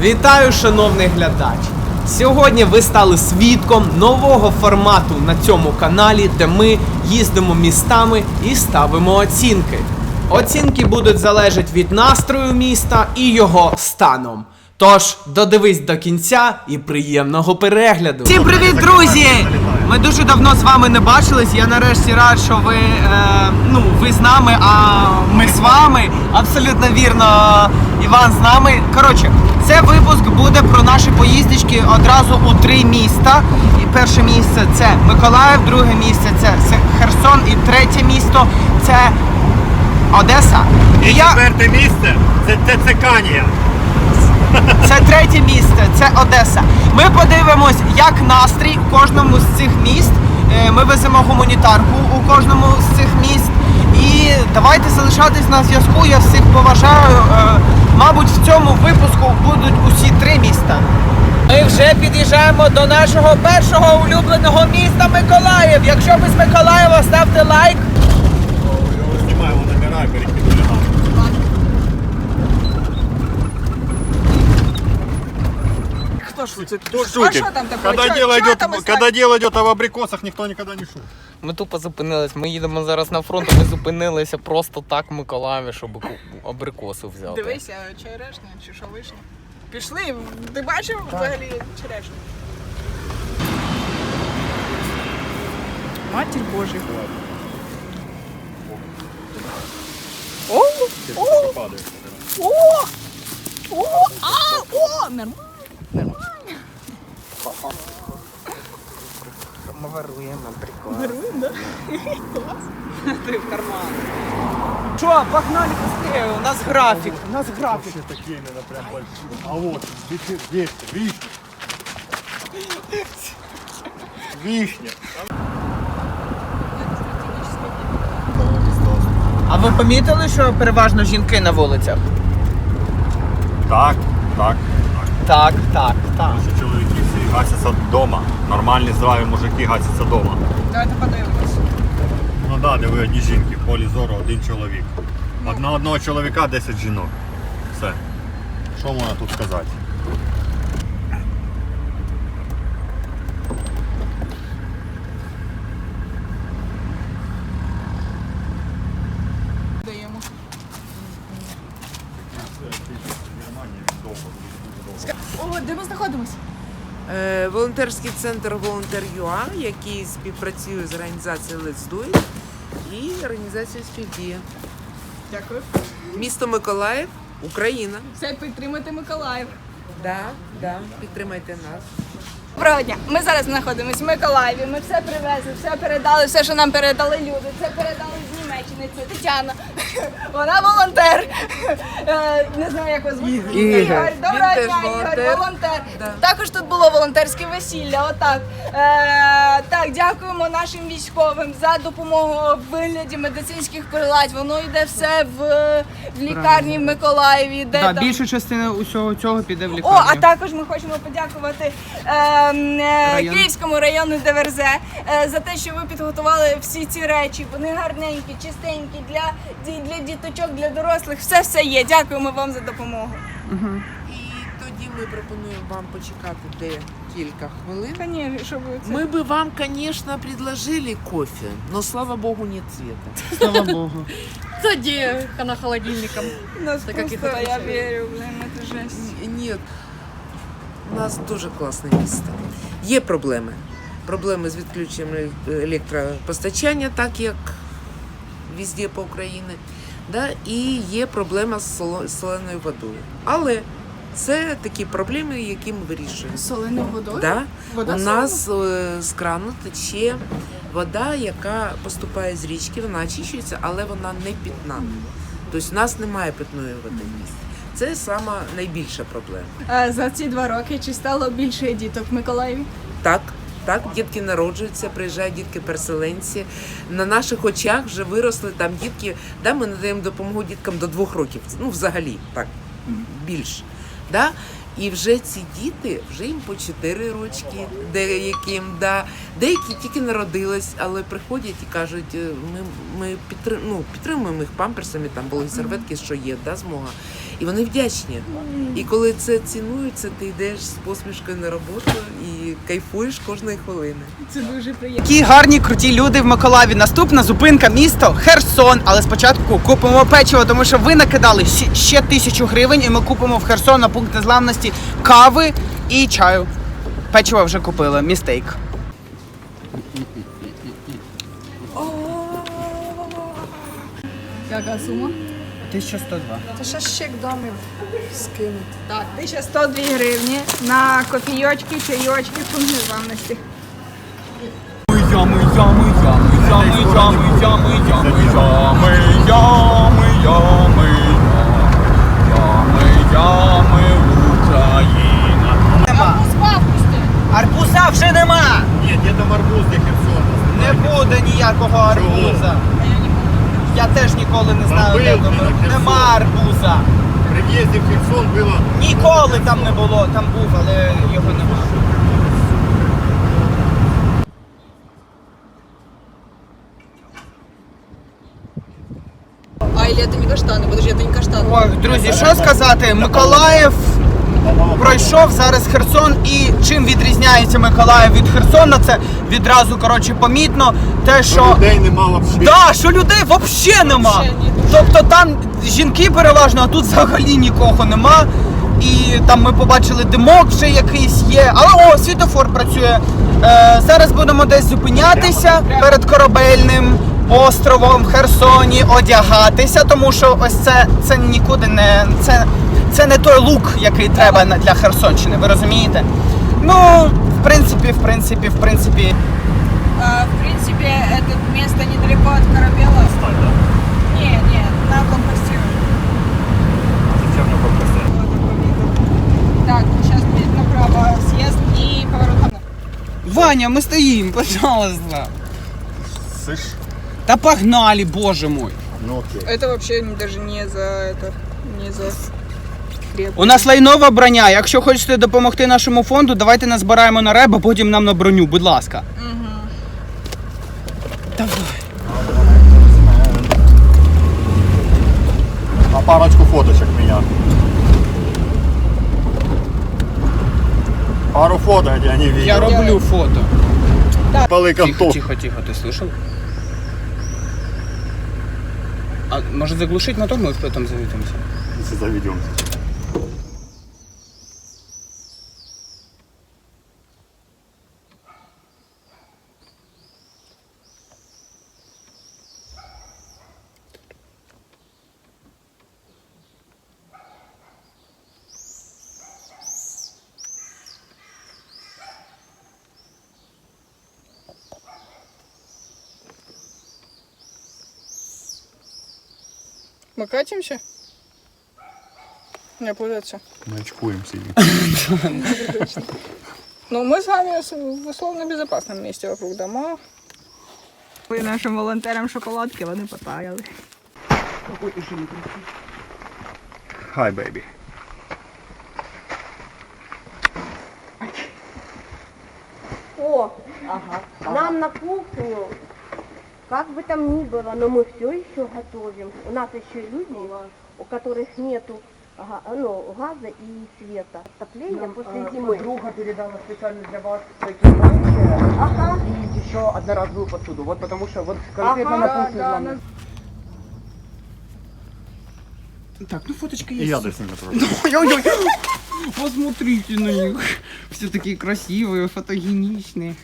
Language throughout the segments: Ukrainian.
Вітаю, шановний глядач! Сьогодні ви стали свідком нового формату на цьому каналі, де ми їздимо містами і ставимо оцінки. Оцінки будуть залежати від настрою міста і його станом. Тож додивись до кінця і приємного перегляду. Всім привіт, друзі! Ми дуже давно з вами не бачились. Я нарешті рад, що ви, е, ну, ви з нами, а ми з вами. Абсолютно вірно, Іван з нами. Коротше, це випуск буде про наші поїздочки одразу у три міста. І перше місце це Миколаїв, друге місце це Херсон, і третє місто це Одеса. І І я... четверте місце це Цецеканія. Це третє місце, це Одеса. Ми подивимось, як настрій у кожному з цих міст. Е, Ми веземо гуманітарку у кожному з цих міст. І давайте залишатись на зв'язку. Я всіх поважаю. Мабуть, в цьому випуску будуть усі три міста. Ми вже під'їжджаємо до нашого першого улюбленого міста Миколаїв. Якщо ви з Миколаєва, ставте лайк. Знімаємо номера Кто шутит? что там такое? Когда Чё- дело чё идет, там когда дело идет об абрикосах, никто никогда не шутит. Ми тупо зупинились. Ми їдемо зараз на фронт, а ми зупинилися просто так в Миколаєві, щоб ку- абрикоси взяти. Дивися, черешня чи що вишня. Пішли, ти бачив взагалі черешню? Матір Божий. О, о, Падает. о, о, а, о, нормально. Ми варуємо абрикоси. Ти в карман. Що, погнали быстрее, у нас графік. У нас графік. Вообще такие именно прям большие. А вот, здесь, здесь, вишня. Вишня. А ви помітили, що переважно жінки на вулицях? Так, так, так. Так, так, так. Гасяться вдома. Нормальні здраві мужики гасяться вдома. Давайте подивимось. Ну да, диви одні жінки, в полі зору один чоловік. Одна одного чоловіка 10 жінок. Все. Що можна тут сказати? Даємо. О, де ми знаходимось? Е, Волонтерський центр Волонтер.ЮА, який співпрацює з організацією Let's Do It і організацією Співдія. Дякую. Місто Миколаїв, Україна. Все підтримати Миколаїв. Да, да, підтримайте нас. Доброго дня. Ми зараз знаходимося в Миколаєві. Ми все привезли, все передали, все, що нам передали люди. Це передали Німеччини. Це Тетяна. Вона волонтер. Е, Не знаю, як вас звати. Ігор. Доброго Він теж дня, Ігор. волонтер. Да. Також тут було волонтерське весілля. Отак. Е, так, дякуємо нашим військовим за допомогу в вигляді медицинських прилад. Воно йде все в, в лікарні в Миколаєві. Де Да, там... більша частина усього цього піде в О, а також ми хочемо подякувати е, е, Район. Київському району ДВРЗ е, за те, що ви підготували всі ці речі. Вони гарненькі, чистенькі для, для діточок, для дорослих. Все все є. Дякуємо вам за допомогу. І тоді ми пропонуємо вам почекати декілька хвилин. Конечно, щоб це... Мы бы вам, конечно, предложили кофе, но, слава богу, нет цвета. Слава Богу. Тоді на холодильником. Нас Так просто, я вірю, блин, це жесть. Ні, у нас дуже класне місто. Є проблеми. Проблеми з відключенням електропостачання, так як везде по Україні. Да? І є проблема з соленою водою. Але це такі проблеми, які ми вирішуємо. Соленою водою? Да? Вода У нас е, з крану тече вода, яка поступає з річки, вона очищується, але вона не питна. Тобто у нас немає питної води. Це сама найбільша проблема. Е, За ці два роки чи стало більше діток в Миколаєві? Так, так, дітки народжуються, приїжджають дітки-переселенці. На наших очах вже виросли там дітки. Да, ми надаємо допомогу діткам до двох років. Ну, взагалі, так, більше. Да? І вже ці діти, вже їм по 4 рочки, деяким, да. деякі тільки народились, але приходять і кажуть, е, ми, ми підтрим, ну, підтримуємо їх памперсами, там вологі серветки, що є, да, змога. І вони вдячні. І коли це цінується, ти йдеш з посмішкою на роботу кайфуєш кожної хвилини. Це дуже приємно. Які гарні круті люди в Миколаєві. Наступна зупинка місто Херсон. Але спочатку купимо печиво, тому що ви накидали ще- ще тисячу гривень, і ми купимо в Херсон на пункт незламності кави і чаю. Печиво вже купили. Містейк. Яка сума? 1102. Та ще щек дам скинути. Так, 1102 гривні на кофійочки, чайочки, пункт незламності. Нема. Арбуза вже нема. Ні, де там арбуз, де Херсон? Не буде ніякого арбуза Я теж ніколи не знаю, де Набив там. ти на Херсон. Нема арбуза. При в'їзді в Херсон було Ніколи там не було. Там був, але його нема. А, или это не каштаны? Подожди, это не каштаны. Ой, друзі, що сказати? Миколаїв пройшов зараз Херсон, і чим відрізняється Миколаїв від Херсона, це відразу коротше помітно. Те, що людей немало да, що людей взагалі нема. Тобто там жінки переважно, а тут взагалі нікого нема. І там ми побачили димок вже якийсь є. Але о, світофор працює. Е, зараз будемо десь зупинятися перед корабельним островом в Херсоні, одягатися, тому що ось це, це нікуди не. Це, це не той лук, який треба на- для Херсонщини, ви розумієте? Ну, в принципі, в принципі, в принципі. А, в принципе, это место недалеко от корабела. Не, не, на компостировании. Так, сейчас будет направо съезд и поворот. Ваня, ми стоїмо, пожалуйста. Сиш? Та погнали, боже мой. Ну окей. Это вообще даже не за это, не за хлеб. У нас лайнова броня. Якщо хочете допомогти нашому фонду, давайте назбираємо на реб, а потім нам на броню, будь ласка. Давай. А парочку фоточек меня. Пару фото, где они видели. Я роблю фото. Полы Тихо, контов. тихо, тихо, ты слышал? А может заглушить мотор, мы потом заведемся? Заведемся. Мы катимся? Не путаться. Мы очкуем сидим. Ну, мы с вами с- в условно безопасном месте вокруг дома. Ви нашим волонтерам шоколадки, вони потаяли. Hi, baby. О, ага. нам на кухню, как бы там ни было, но мы все еще готовим. У нас еще люди, у которых нету га- ну, газа и света. Отопление после зимы. Подруга передала специально для вас всякие Ага. и еще одноразовую посуду. Вот потому что вот конкретно на пункте да, на- Так, ну фоточка И есть. я десь не трошки. Ой-ой-ой. Посмотрите на них. Все такие красивые, фотогеничные.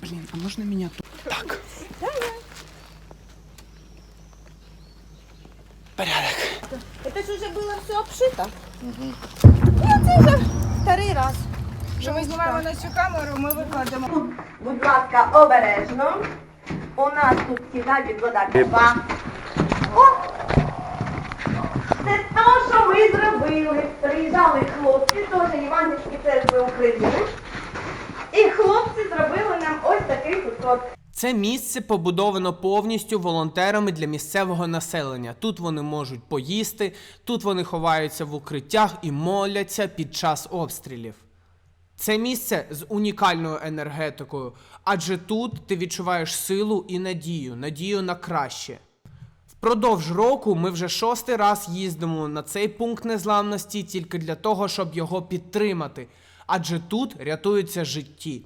Блин, а можно меня тут? Так. Порядок. Это же уже было все обшито. Нет, це вже старий раз. Що ми знімаємо на цю камеру, ми викладемо. Будь ласка, обережно. У нас тут сідає вода кава. О! Це те, що ми зробили. Приїжджали хлопці, теж Іванівські церкви України. І хлопці зробили нам ось такий кусок. Це місце побудовано повністю волонтерами для місцевого населення. Тут вони можуть поїсти, тут вони ховаються в укриттях і моляться під час обстрілів. Це місце з унікальною енергетикою, адже тут ти відчуваєш силу і надію, надію на краще. Впродовж року ми вже шостий раз їздимо на цей пункт незламності тільки для того, щоб його підтримати. Адже тут рятуються житті.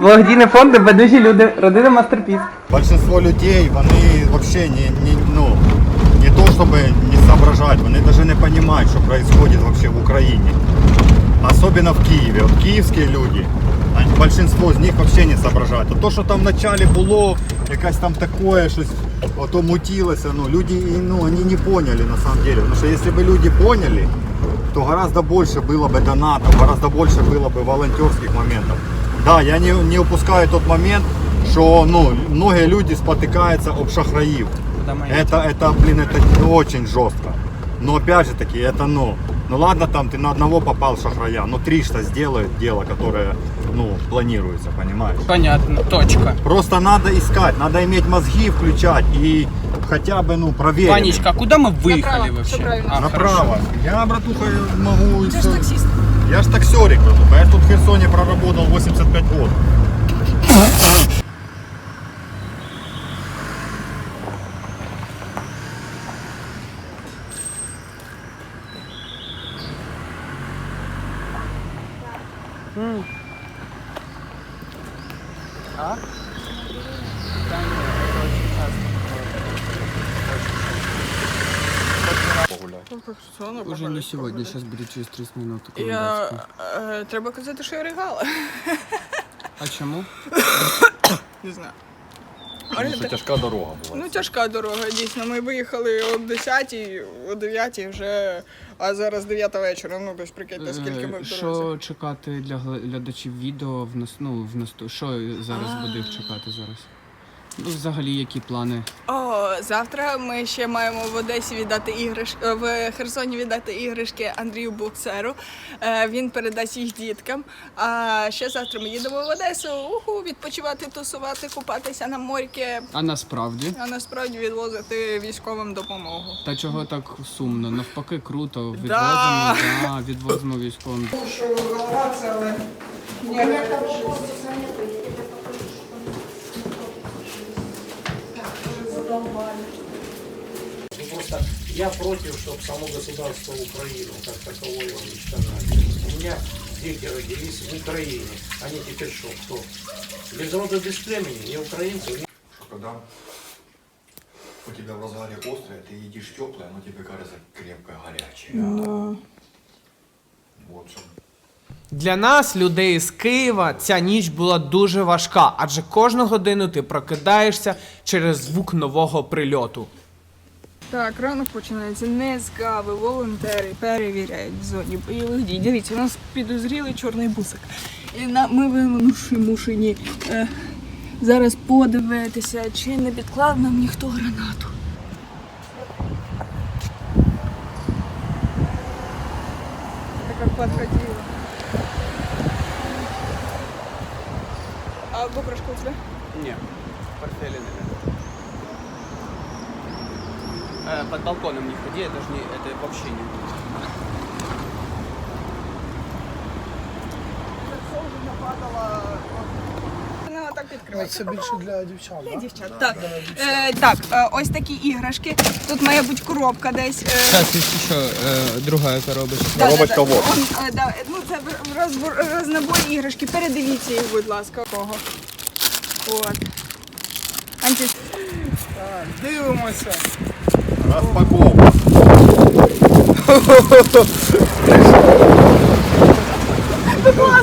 Благодійний фонд «Небайдужі люди, родина Мастерпіс. Большинство людей, вони вообще не, не, ну, не то чтобы не соображать, вони даже не понимают, что происходит вообще в Украине. Особенно в Киеве. Вот киевские люди, они, большинство из них вообще не соображають. А то, що там в начале було якась там такое, щось ото мутилося, ну, люди ну, вони не поняли на самом деле. Потому что если бы люди поняли, то гораздо больше было бы донатов, гораздо больше было бы волонтерских моментов. Да, я не, не упускаю тот момент, что ну, многие люди спотыкаются об шахраив. Это, это, блин, это очень жестко. Но опять же таки, это ну. Ну ладно, там ты на одного попал шахрая, но три что сделают дело, которое, ну, планируется, понимаешь? Понятно, точка. Просто надо искать, надо иметь мозги включать и хотя бы, ну, проверить. Панечка, а куда мы выехали Направо, вообще? А, Направо. Я, братуха, могу... Ти ж таксист. Я ж таксерик. Я тут в Херсоне проработал 85 год. Не сегодня, сейчас будет через 30 минут. Я, е, треба казати, що я ригала. А чому? Не знаю. Це тяжка дорога була. Ну, тяжка дорога, дійсно. Ми виїхали о 10 о 9 вже, а зараз 9 вечора. Ну, тобто прикиньте, скільки ми в Е, дорозі. Що чекати для гла- глядачів відео в нас, ну, в наступ... Що зараз буде їх чекати зараз? Ну, взагалі, які плани? О, завтра ми ще маємо в Одесі віддати іграшки, в Херсоні віддати іграшки Андрію Буксеру. Е, Він передасть їх діткам. А ще завтра ми їдемо в Одесу уху, відпочивати, тусувати, купатися на морьки, А насправді? а насправді відвозити військовим допомогу. Та чого так сумно? Навпаки, круто. Відвозимо, Да. да, відвозимо військовим. Просто я против, чтобы само государство Украину как таковое уничтожали. У меня дети родились в Украине. Они теперь что, кто? Без рода, без племени, не украинцы, не что когда у тебя в разгаре острое, ты едишь теплое, оно тебе кажется крепко горячее. Вот что. Для нас, людей з Києва, ця ніч була дуже важка, адже кожну годину ти прокидаєшся через звук нового прильоту. Так, ранок починається не з кави. Волонтери перевіряють в зоні бойових дій. Дивіться, у нас підозрілий чорний бусик. І на, ми вимушені е, зараз подивитися, чи не підклав нам ніхто гранату. Така подходила. А гопрошка у тебя? Ні, портфеля нет. Э, под балконом не ходи, это же не, это вообще не Вона Так. Це більше для дівчат, Для дівчат. Так, е, так е, ось такі іграшки. Тут має бути коробка десь. Е, Зараз ще е, друга коробочка. да, Коробочка да, да. Он, е, да, ну, це в- розбор, рознобой іграшки. Передивіться їх, будь ласка, кого. От. Анті... Дивимося. Распаковка.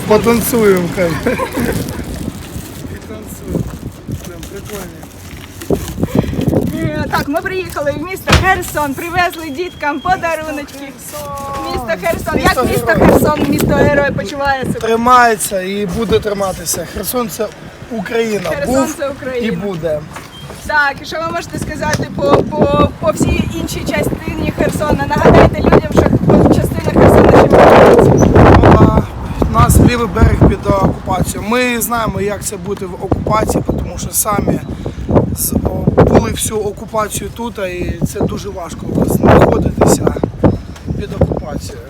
Потанцуємо, хай. Потанцуємо. Прикольно. Е, Так, ми приїхали в місто Херсон, привезли діткам подаруночки. Місто Херсон. Як місто Херсон, місто герой почуває себе? Тримається і буде триматися. Херсон це Україна. Херсон Був це Україна. і буде. Так, і що ви можете сказати по, по, по всій іншій частині Херсона? Нагадайте людям, що частина Херсона ще відбувається. А, Нас лівий берег під окупацією. Ми знаємо, як це бути в окупації, тому що самі були всю окупацію тут, і це дуже важко знаходитися під окупацією.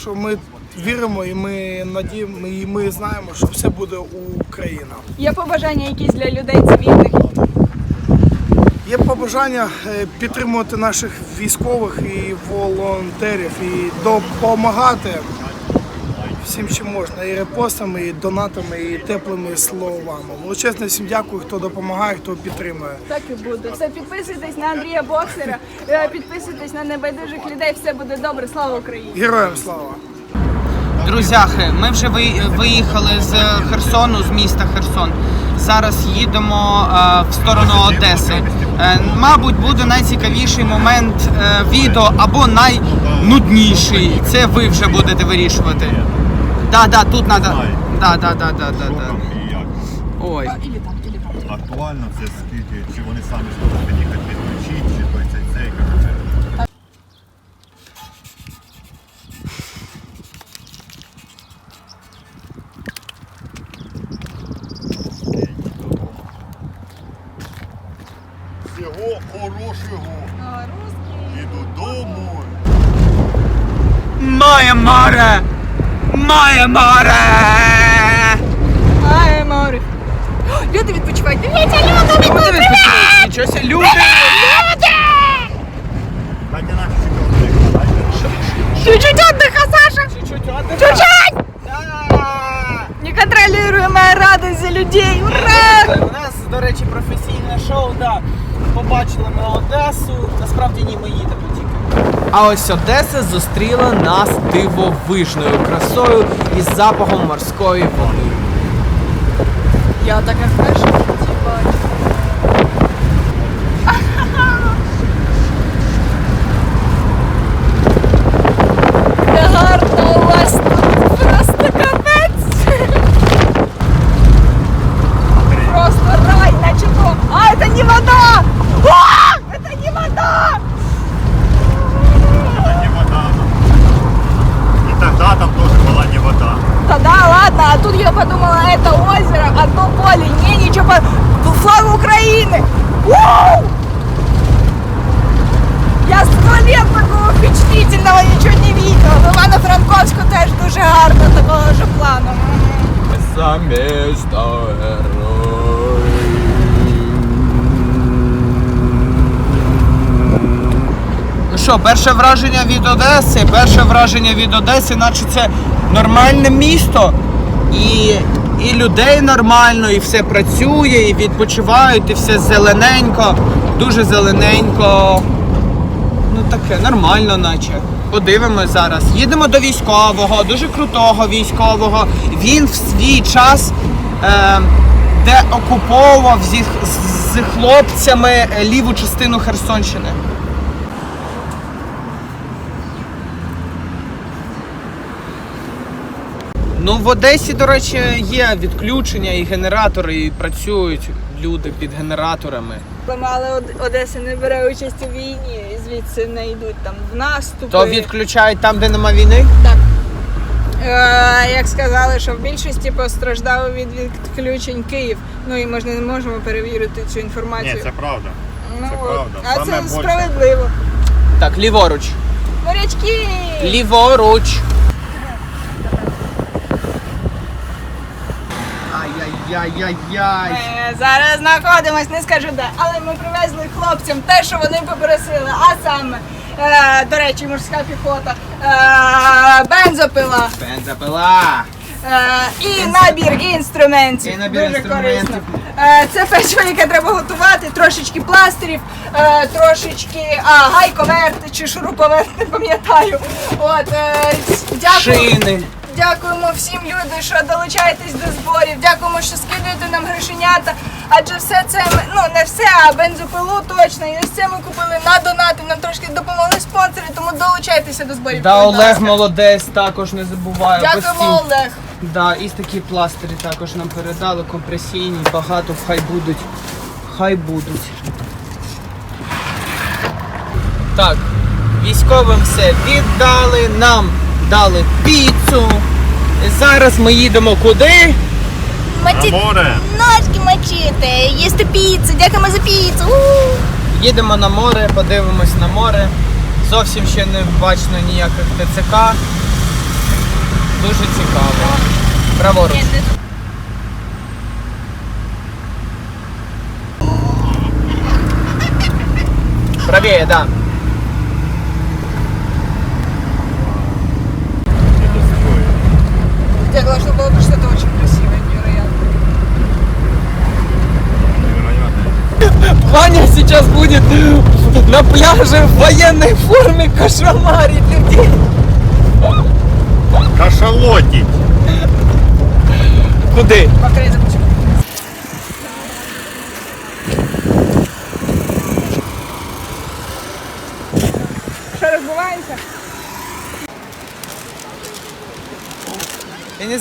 Що ми віримо і ми надіємо, і ми знаємо, що все буде Україна. Є побажання якісь для людей цивільних? Є побажання е, підтримувати наших військових і волонтерів і допомагати всім, чим можна, і репостами, і донатами, і теплими словами. Величезне всім дякую, хто допомагає, хто підтримує. Так і буде. Все, підписуйтесь на Андрія Боксера, е, підписуйтесь на небайдужих людей, все буде добре. Слава Україні! Героям слава! Друзяхи, ми вже ви- виїхали з Херсону, з міста Херсон. Зараз їдемо е, в сторону Одеси. Е, мабуть, буде найцікавіший момент е, відео або найнудніший. Це ви вже будете вирішувати. Да, да, тут надо. Да, да, да, да, да, да. І як? Ой. Актуально це скільки, чи вони самі спробують їхати відключити, чи той цей цей. коротше. Моє море! Ай, море! Люди відпочивають. Дивіться, люди Люди відпочивають. Нічого себе, люди! Дайте наші чотири. Чуть-чуть отдыха, Саша! Чуть-чуть! Неконтролируемая радость за людей! Ура! У нас, до речі, професійне шоу, да. Побачили ми Одесу. Насправді ні, ми їдемо тільки. А ось Одеса зустріла нас дивовижною красою і запахом морської води. Я така вперше За місто Ну що, перше враження від Одеси, перше враження від Одеси, наче це нормальне місто. І, і людей нормально, і все працює, і відпочивають, і все зелененько, дуже зелененько. Ну таке, нормально, наче. Подивимось зараз. Їдемо до військового, дуже крутого військового. Він в свій час е, де окуповував зі, з, хлопцями е, ліву частину Херсонщини. Ну, в Одесі, до речі, є відключення і генератори, і працюють люди під генераторами. Од- Одеса не бере участь у війні, і звідси не йдуть там в наступи. То відключають там, де нема війни? Так. Е, як сказали, що в більшості постраждав від відключень Київ. Ну і ми ж не можемо перевірити цю інформацію. Ні, це правда. ну, це правда. А Саме це більше. справедливо. Так, ліворуч. Морячки! Ліворуч. Ай-яй-яй-яй-яй. Ми зараз знаходимось, не скажу де, але ми привезли хлопцям те, що вони попросили. А саме, е, до речі, морська піхота, е, бензопила Бензопила. е, і набір інструментів. І набір Дуже інструментів. корисно. Е, це печиво, яке треба готувати, трошечки пластирів, е, трошечки а, гайковерт чи шуруповерт, не пам'ятаю. От, е, дякую. Шини. Дякуємо всім люди, що долучаєтесь до зборів. Дякуємо, що скидуєте нам грошенята. Адже все це ми- ну не все, а бензопилу точно. І ось це ми купили на донати. Нам трошки допомогли спонсори, тому долучайтеся до зборів. Да, будь Олег ласка. молодець, також не забуваю. Дякуємо, постійно. Олег. Да, і такі пластирі також нам передали, компресійні, багато хай будуть. Хай будуть. Так, військовим все віддали, нам дали піцу. Зараз ми їдемо куди? На море. Ножки мочити, їсти піцу, дякуємо за піцу. Їдемо на море, подивимось на море. Зовсім ще не бачно ніяких ТЦК. Дуже цікаво. Праворуч. Правее, да. Это должно было быть что-то очень красивое, невероятно. Невероятно. Ваня сейчас будет на пляже в военной форме кошмарить людей. Кашалотить. Куди? Повторяй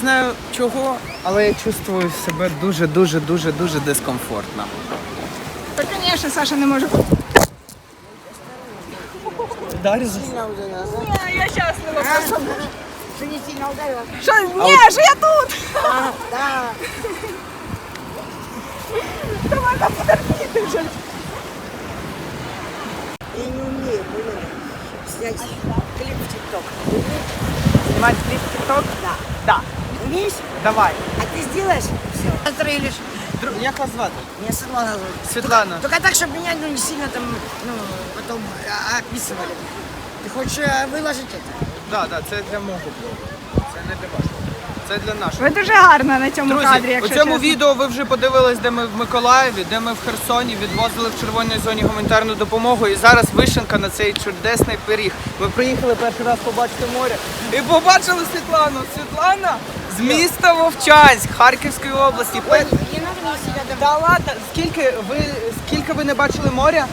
знаю чого, але я чувствую себе дуже, дуже, дуже, дуже дискомфортно. Та, звісно, Саша не може. Дар'я, Ні, я щаслива просто. Що не сильно ударила? Що? Ні, що я тут! А, да. Давай там потерпіти вже. Я не умею, понимаешь, снять клип в ТикТок. Снимать клип в ТикТок? Да. Да. Умеешь? Давай. А ты сделаешь? Все. Отстрелишь. Дру- Як вас звати? Меня Светлана зовут. Світлана. Только так, чтобы меня ну, не сильно там, ну, потом а, описывали. Ты хочешь э, выложить это? Да, да, це для мого блогу. Це не для вашого. Це для нашого. Ви дуже гарна на цьому кадрі, Друзі, у якщо цьому чесно. відео ви вже подивились, де ми в Миколаєві, де ми в Херсоні відвозили в червоній зоні гуманітарну допомогу. І зараз вишенка на цей чудесний пиріг. Ми приїхали перший раз побачити море і побачили Світлану. Світлана з міста Вовчанськ, Харківської області. Пе- мне себя Та ладно, скільки ви скільки ви не бачили моря?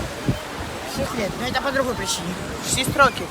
6 лет, но это по другой причине. Шість років.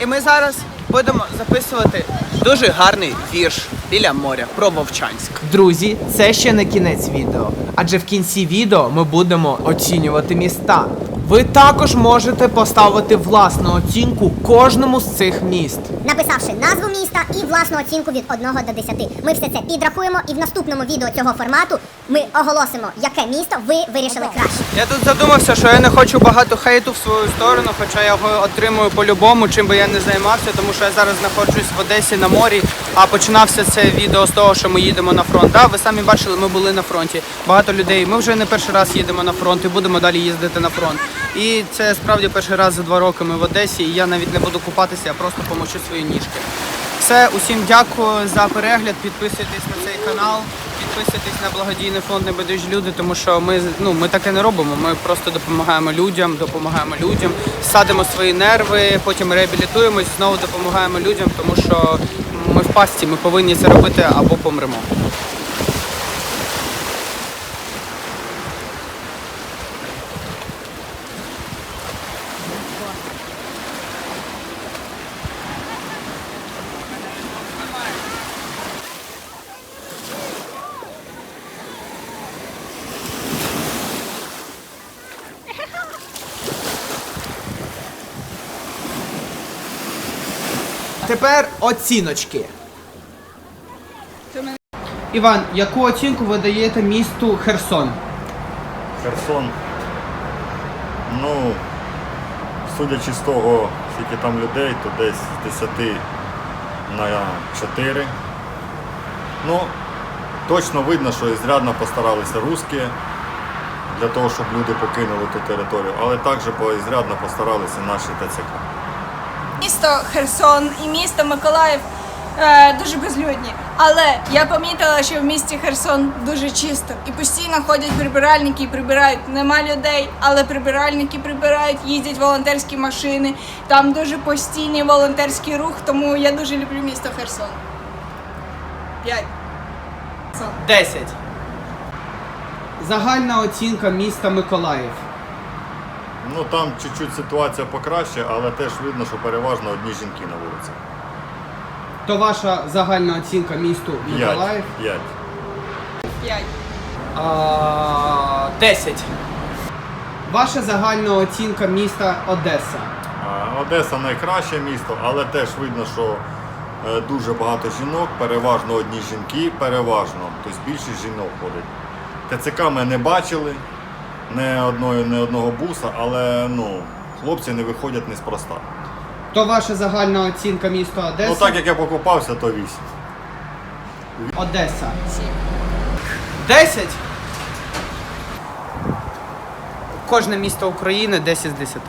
І ми зараз будемо записувати дуже гарний вірш біля моря про Вовчанськ. Друзі, це ще не кінець відео, адже в кінці відео ми будемо оцінювати міста. Ви також можете поставити власну оцінку кожному з цих міст. написавши назву міста і власну оцінку від 1 до 10. Ми все це підрахуємо і в наступному відео цього формату ми оголосимо, яке місто ви вирішили краще. Я тут задумався, що я не хочу багато хейту в свою сторону, хоча я його отримую по-любому, чим би я не займався, тому що я зараз знаходжусь в Одесі на морі. А починався це відео з того, що ми їдемо на фронт. Да, ви самі бачили, ми були на фронті. Багато людей. Ми вже не перший раз їдемо на фронт і будемо далі їздити на фронт. І це справді перший раз за два роки ми в Одесі, і я навіть не буду купатися, я просто помочу свої ніжки. Все, усім дякую за перегляд. Підписуйтесь на цей канал, підписуйтесь на благодійний фонд Небайдужі люди, тому що ми ну ми таке не робимо. Ми просто допомагаємо людям, допомагаємо людям, садимо свої нерви, потім реабілітуємось, знову допомагаємо людям, тому що ми в пасті, ми повинні це робити або помремо. Оціночки. Іван, яку оцінку ви даєте місту Херсон? Херсон. Ну, судячи з того, скільки там людей, то десь з 10 на 4. Ну, точно видно, що ізрядно постаралися русські для того, щоб люди покинули ту територію, але також ізрядно постаралися наші ТЦК. Місто Херсон і місто Миколаїв е, дуже безлюдні. Але я помітила, що в місті Херсон дуже чисто і постійно ходять прибиральники і прибирають. Нема людей, але прибиральники прибирають, їздять волонтерські машини. Там дуже постійний волонтерський рух, тому я дуже люблю місто Херсон. П'ять. 10. Загальна оцінка міста Миколаїв. Ну там чуть-чуть ситуація покраще, але теж видно, що переважно одні жінки на вулиці. То ваша загальна оцінка місту Миколаїв? 5. П'ять. А, 10. Ваша загальна оцінка міста Одеса. А, Одеса найкраще місто, але теж видно, що е, дуже багато жінок, переважно одні жінки, переважно, тобто більшість жінок ходить. ТЦК ми не бачили, не, одної, не одного буса, але ну, хлопці не виходять неспроста. То ваша загальна оцінка міста Одеса? Ну так як я покупався, то 8. Одеса. 10. кожне місто України 10 з 10.